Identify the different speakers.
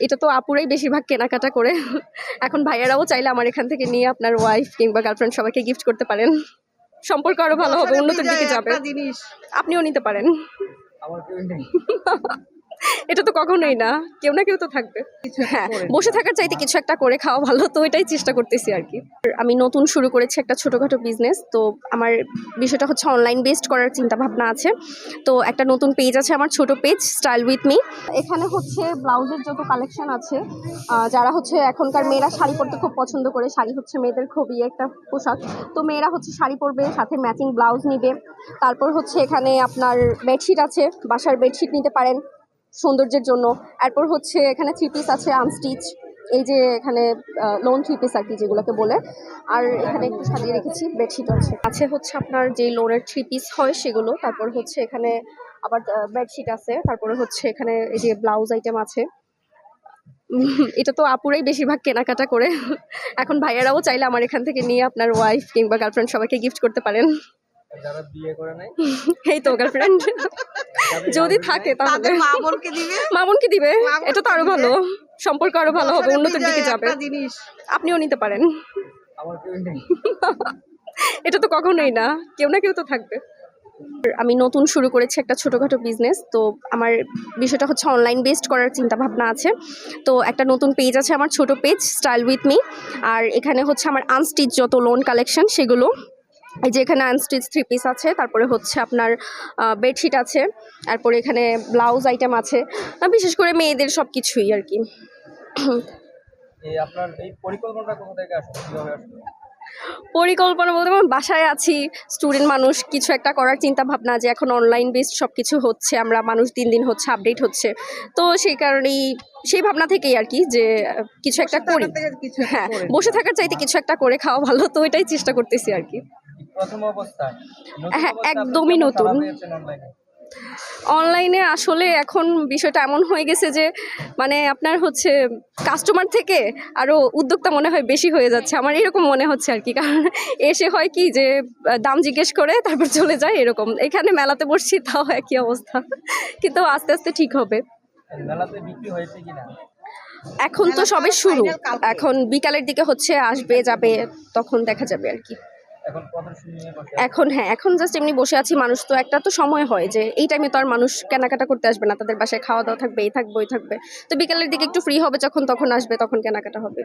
Speaker 1: এটা তো আপুরাই বেশিরভাগ কেনাকাটা করে। এখন ভাইয়ারাও চাইলে আমার এখান থেকে নিয়ে আপনার ওয়াইফ কিংবা গার্লফ্রেন্ড সবাইকে গিফট করতে পারেন। সম্পর্ক আরও ভালো হবে উন্নতির দিকে যাবে। আপনিও নিতে পারেন। এটা তো কখনোই না। কেউ না কেউ তো থাকবে। হ্যাঁ বসে থাকার চাইতে কিছু একটা করে খাওয়া ভালো তো এটাই চেষ্টা করতেছি আর কি। আমি নতুন শুরু করেছি একটা ছোটোখাটো বিজনেস তো আমার বিষয়টা হচ্ছে অনলাইন বেসড করার চিন্তা ভাবনা আছে। তো একটা নতুন পেজ আছে আমার ছোট পেজ স্টাইল উইথ মি এখানে হচ্ছে ব্লাউজের যত কালেকশন আছে যারা হচ্ছে এখনকার মেয়েরা শাড়ি পরতে খুব পছন্দ করে শাড়ি হচ্ছে মেয়েদের খুবই একটা পোশাক। তো মেয়েরা হচ্ছে শাড়ি পরবে সাথে ম্যাচিং ব্লাউজ নিবে। তারপর হচ্ছে এখানে আপনার বেডশিট আছে বাসার বেডশিট নিতে পারেন। সৌন্দর্যের জন্য। এরপর হচ্ছে এখানে থ্রি পিস আছে আনস্টিচ এই যে এখানে লোন থ্রি পিস আর কি যেগুলোকে বলে। আর এখানে একটু সাজিয়ে রেখেছি বেডশিট আছে। আছে হচ্ছে আপনার যে লোনের থ্রি পিস হয় সেগুলো তারপর হচ্ছে এখানে আবার বেডশিট আছে তারপরে হচ্ছে এখানে এই যে ব্লাউজ আইটেম আছে। এটা তো আপুরাই বেশিরভাগ কেনাকাটা করে। এখন ভাইয়ারাও চাইলে আমার এখান থেকে নিয়ে আপনার ওয়াইফ কিংবা গার্লফ্রেন্ড সবাইকে গিফট করতে পারেন। এই তো গার্লফ্রেন্ড যদি থাকে তাহলে।
Speaker 2: তাদের মা দিবে?
Speaker 1: মামুনকে দিবে। এটা তো
Speaker 2: আরও
Speaker 1: ভালো। সম্পর্ক আরও ভালো হবে উন্নতির দিকে যাবে। আপনিও নিতে পারেন। এটা তো কখনোই না। কেউ না কেউ তো থাকবে। আমি নতুন শুরু করেছি একটা ছোটোখাটো বিজনেস তো আমার বিষয়টা হচ্ছে অনলাইন বেসড করার চিন্তা ভাবনা আছে। তো একটা নতুন পেজ আছে আমার ছোট পেজ স্টাইল উইথ মি আর এখানে হচ্ছে আমার আনস্টিচ যত লোন কালেকশন সেগুলো। এই যে এখানে আনস্টিচ থ্রি পিস আছে তারপরে হচ্ছে আপনার বেডশিট আছে তারপরে এখানে ব্লাউজ আইটেম আছে বিশেষ করে মেয়েদের সব কিছুই আর কি।
Speaker 2: আপনার এই পরিকল্পনাটা কোথা থেকে আসলো? কীভাবে আসলো?
Speaker 1: পরিকল্পনা বলতে বাসায় আছি স্টুডেন্ট মানুষ কিছু একটা করার চিন্তা ভাবনা যে এখন অনলাইন বেসড সব কিছু হচ্ছে আমরা মানুষ দিন দিন হচ্ছে আপডেট হচ্ছে। তো সেই কারণেই সেই ভাবনা থেকেই আর কি যে কিছু একটা করি। হ্যাঁ বসে থাকার চাইতে কিছু একটা করে খাওয়া ভালো তো এটাই চেষ্টা করতেছি আর কি।
Speaker 2: প্রথম অবস্থায়।
Speaker 1: হ্যাঁ, একদমই নতুন।
Speaker 2: এ?
Speaker 1: অনলাইনে আসলে এখন বিষয়টা এমন হয়ে গেছে যে মানে আপনার হচ্ছে কাস্টমার থেকে আরও উদ্যোক্তা মনে হয় বেশি হয়ে যাচ্ছে। আমার এরকম মনে হচ্ছে আর কি। কারণ এসে হয় কি যে দাম জিজ্ঞেস করে তারপর চলে যায় এরকম। এখানে মেলাতে বসছি তাও একই অবস্থা। কিন্তু আস্তে আস্তে ঠিক হবে।
Speaker 2: মেলাতে বিক্রি হয়েছে কিনা?
Speaker 1: এখন তো সবে শুরু। এখন বিকালের দিকে হচ্ছে আসবে যাবে তখন দেখা যাবে আর কি। এখন হ্যাঁ এখন জাস্ট এমনি বসে আছি, মানুষ তো একটা তো সময় হয় যে এই টাইমে তো আর মানুষ কেনাকাটা করতে আসবে না, তাদের বাসায় খাওয়া দাওয়া থাকবে, এই থাকবে, ওই থাকবে। তো বিকালের দিকে একটু ফ্রি হবে যখন, তখন আসবে, তখন কেনাকাটা হবে।